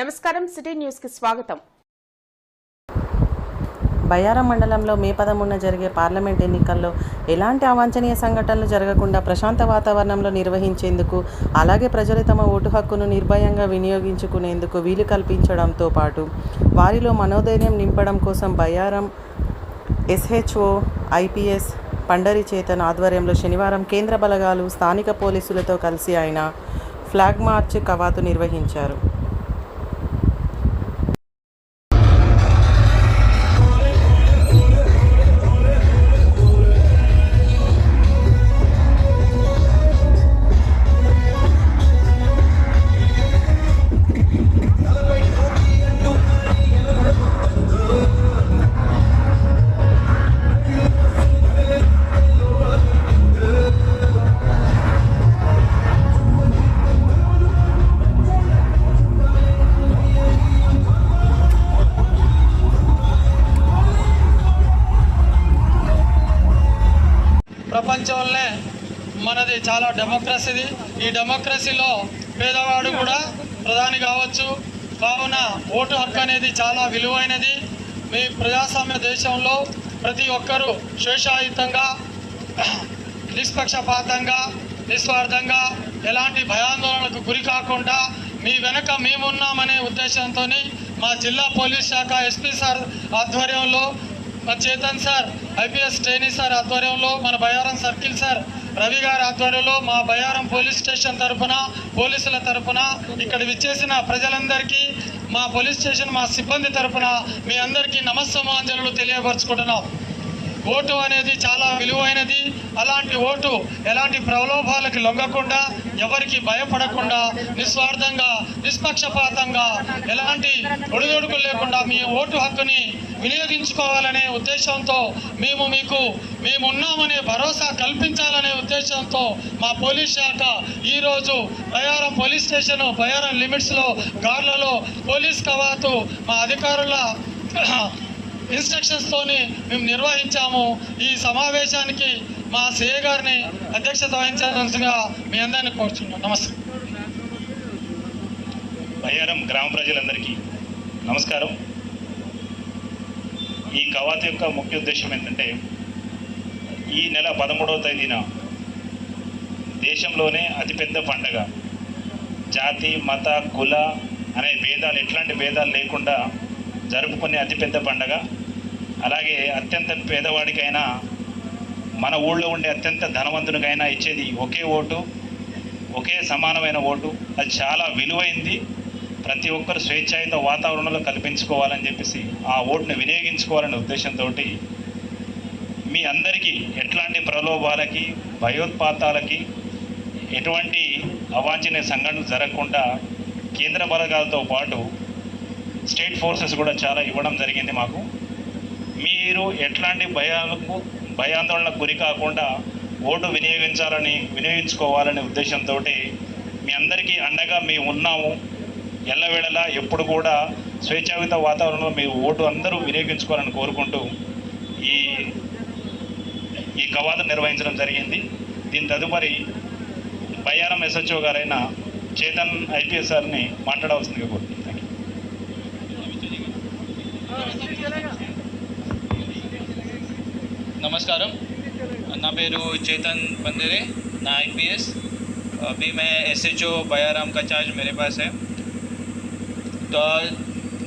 నమస్కారం సిటీ న్యూస్కి స్వాగతం. బయ్యారం మండలంలో మే పదమూడున జరిగే పార్లమెంట్ ఎన్నికల్లో ఎలాంటి అవాంఛనీయ సంఘటనలు జరగకుండా ప్రశాంత వాతావరణంలో నిర్వహించేందుకు అలాగే ప్రజలు తమ ఓటు హక్కును నిర్భయంగా వినియోగించుకునేందుకు వీలు కల్పించడంతో పాటు వారిలో మనోధైర్యం నింపడం కోసం బయ్యారం ఎస్హెచ్ఓ ఐపీఎస్ పండరి చేతన్ ఆధ్వర్యంలో శనివారం కేంద్ర బలగాలు స్థానిక పోలీసులతో కలిసి ఆయన ఫ్లాగ్ మార్చ్ కవాతు నిర్వహించారు. ప్రపంచంలోనే మనది చాలా డెమోక్రసీది ఈ డెమోక్రసీలో పేదవాడు కూడా ప్రధాని కావచ్చు. కావున ఓటు హక్కు అనేది చాలా విలువైనది. మీ ప్రజాస్వామ్య దేశంలో ప్రతి ఒక్కరూ స్వేచ్ఛాయుతంగా నిష్పక్షపాతంగా నిస్వార్థంగా ఎలాంటి భయాందోళనకు గురి కాకుండా మీ వెనక మేమున్నామనే ఉద్దేశంతో మా జిల్లా పోలీస్ శాఖ ఎస్పీ సార్ ఆధ్వర్యంలో మా Chetan sir IPS trainee sir ఆధ్వర్యంలో మన బయారం సర్కిల్ సార్ రవి గారి ఆధ్వర్యంలో మా బయారం పోలీస్ స్టేషన్ తరఫున పోలీసుల తరఫున ఇక్కడ విచ్చేసిన ప్రజలందరికీ మా పోలీస్ స్టేషన్ మా సిబ్బంది తరఫున మీ అందరికీ నమస్సమాంజలు తెలియపరచుకుంటున్నాం. ఓటు అనేది చాలా విలువైనది. అలాంటి ఓటు ఎలాంటి ప్రలోభాలకు లొంగకుండా ఎవరికి భయపడకుండా నిస్వార్థంగా నిష్పక్షపాతంగా ఎలాంటి ఒడిదొడుకులు లేకుండా మీ ఓటు హక్కుని వినియోగించుకోవాలనే ఉద్దేశంతో మేము మీకు మేము ఉన్నామనే భరోసా కల్పించాలనే ఉద్దేశంతో మా పోలీస్ శాఖ ఈరోజు బయారం పోలీస్ స్టేషన్ బయారం లిమిట్స్లో గార్లలో పోలీస్ కవాతు మా అధికారుల ఇన్స్ట్రక్షన్స్ తోని మేము నిర్వహించాము. ఈ సమావేశానికి మా సిఏ గారిని అధ్యక్షత వహించాల్సిందిగా మీ అందరిని కోరుచున్నాం నమస్తే. బయ్యారం గ్రామ ప్రజలందరికీ నమస్కారం. ఈ కవాతు యొక్క ముఖ్య ఉద్దేశం ఏంటంటే ఈ నెల పదమూడవ తేదీన దేశంలోనే అతిపెద్ద పండగ. జాతి మత కుల అనే భేదాలు ఎట్లాంటి భేదాలు లేకుండా జరుపుకునే అతిపెద్ద పండగ. అలాగే అత్యంత పేదవాడికైనా మన ఊళ్ళో ఉండే అత్యంత ధనవంతునికైనా ఇచ్చేది ఒకే ఓటు ఒకే సమానమైన ఓటు. అది చాలా విలువైంది. ప్రతి ఒక్కరు స్వేచ్ఛాయుత వాతావరణంలో కల్పించుకోవాలని చెప్పేసి ఆ ఓటును వినియోగించుకోవాలనే ఉద్దేశంతో మీ అందరికీ ఎట్లాంటి ప్రలోభాలకి భయోత్పాతాలకి ఎటువంటి అవాంఛనీయ సంఘటనలు జరగకుండా కేంద్ర బలగాలతో పాటు స్టేట్ ఫోర్సెస్ కూడా చాలా ఇవ్వడం జరిగింది మాకు. మీరు ఎట్లాంటి భయాలకు భయాందోళనకు గురి కాకుండా ఓటు వినియోగించాలని వినియోగించుకోవాలనే ఉద్దేశంతో మీ అందరికీ అండగా మేము ఉన్నాము. ఎల్లవేళలా ఎప్పుడు కూడా స్వేచ్ఛాయుత వాతావరణంలో మీ ఓటు అందరూ వినియోగించుకోవాలని కోరుకుంటూ ఈ ఈ కవాతు నిర్వహించడం జరిగింది. దీని తదుపరి బయ్యారం ఎస్హెచ్ఓ గారైన చేతన్ ఐపీఎస్ సార్ని మాట్లాడవలసిందిగా కోరుతున్నాను. नमस्कार ना पेर चेतन बंदेरे पी एस अभी मैं एसएचओ बयाराम का चार्ज मेरे पास है। तो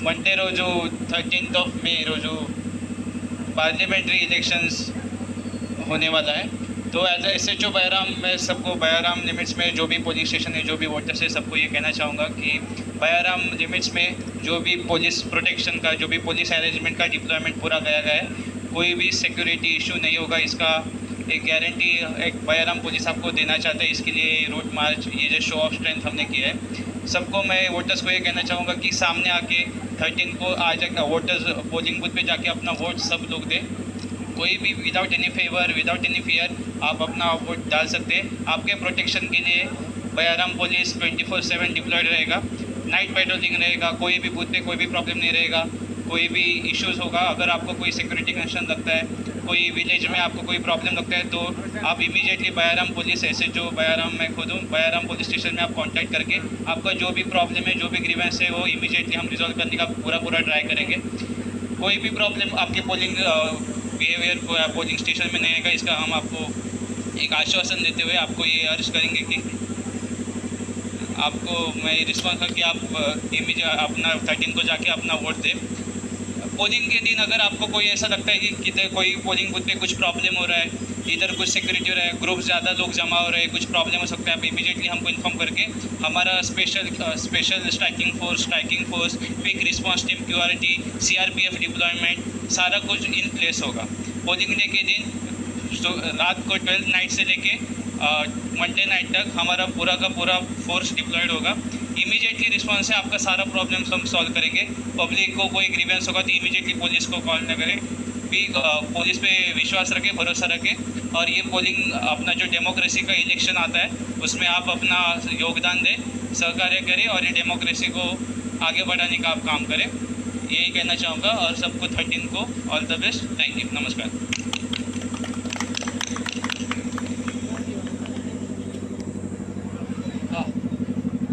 मंडे रोजु थर्टीन ऑफ़ मे रोजु पार्लियामेंट्री इलेक्शंस होने वाला है। तो as S H O Bayaram, मैं सबको बयाराम लिमिट्स में जो भी पोलिंग स्टेशन है, जो भी वोटर्स है सबको ये कहना चाहूँगा कि बयाराम लिमिट्स में जो भी पुलिस प्रोटेक्शन का, जो भी पुलिस अरेंजमेंट का डिप्लॉयमेंट पूरा गया गया है कोई भी सिक्योरिटी इशू नहीं होगा, इसका एक गारंटी एक बयाराम पुलिस आपको देना चाहते हैं, इसके लिए रोड मार्च ये जो शो ऑफ़ स्ट्रेंथ हमने किया है। सबको मैं वोटर्स को ये कहना चाहूँगा कि सामने आके थर्टीन को आ जाकर वोटर्स पोलिंग बूथ पे जाके अपना वोट सब लोग दें। कोई भी without any favour without any fear आप अपना वोट डाल सकते हैं। आपके प्रोटेक्शन के लिए Bayaram police twenty four seven deployed रहेगा। नाइट पेट्रोलिंग रहेगा, कोई भी बूथ पे कोई भी प्रॉब्लम नहीं रहेगा। कोई भी इश्यूज़ होगा, अगर आपको कोई सिक्योरिटी कंसर्न लगता है, कोई विलेज में आपको कोई प्रॉब्लम लगता है तो आप immediately Bayaram police S H O Bayaram मैं खुद हूँ बयाराम पुलिस स्टेशन में आप कांटेक्ट करके आपका जो भी प्रॉब्लम है, जो भी ग्रीवेंस है, वो इमीडिएटली हम रिजॉल्व करने का पूरा पूरा ट्राई करेंगे। कोई भी प्रॉब्लम आपके पोलिंग बिहेवियर को पोलिंग स्टेशन में नहीं आएगा, इसका हम आपको एक आश्वासन देते हुए आपको ये अर्ज़ करेंगे कि आपको मैं रिस्पॉन्स करके आप इमीडिएट अपना थर्टीन को जाके अपना वोट दें। पोलिंग के दिन अगर आपको कोई ऐसा लगता है कि किधर कोई पोलिंग बूथ पे कुछ प्रॉब्लम हो रहा है, इधर कुछ सिक्योरिटी हो रहा है ग्रुप ज़्यादा लोग जमा हो रहे हैं, कुछ प्रॉब्लम हो सकता है, आप इमीडिएटली हमको इन्फॉर्म करके हमारा special special striking force striking force quick response team Q R T C R P F deployment सारा कुछ इन प्लेस होगा। पोलिंग डे के दिन तो रात को ट्वेल्थ नाइट से लेके मंडे नाइट तक हमारा पूरा का पूरा फोर्स डिप्लॉयड होगा। इमीडिएटली रिस्पॉन्स है, आपका सारा प्रॉब्लम्स हम सॉल्व करेंगे। पब्लिक को कोई ग्रीवेंस होगा तो इमीडिएटली पुलिस को कॉल न करें। भी पुलिस पे विश्वास रखें, भरोसा रखें। और ये पोलिंग अपना जो डेमोक्रेसी का इलेक्शन आता है, उसमें आप अपना योगदान दें, सहकार्य करें और ये डेमोक्रेसी को आगे बढ़ाने का आप काम करें। यही कहना चाहूँगा और सबको थर्टीन को all the best thank you नमस्कार।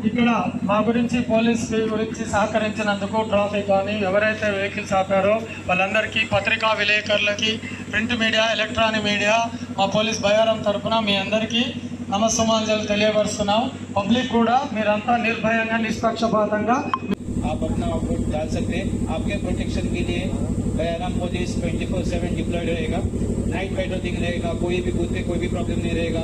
ఇక్కడ మా గురించి పోలీస్ గురించి సహకరించినందుకు ట్రాఫిక్ కానీ ఎవరైతే వెహికల్స్ ఆపారో వాళ్ళందరికీ పత్రికా విలేకరులకి ప్రింట్ మీడియా ఎలక్ట్రానిక్ మీడియా మా పోలీస్ బయారం తరఫున మీ అందరికీ నమస్సుమాంజలు తెలియపరుస్తున్నాం పబ్లిక్ కూడా మీరంతా నిర్భయంగా నిష్పక్షపాతంగా आप अपना वोट डाल सकते हैं आपके प्रोटेक्शन के लिए Bayaram police twenty four seven deployed रहेगा नाइट पेट्रोलिंग रहेगा कोई भी बूथ पे कोई भी प्रॉब्लम नहीं रहेगा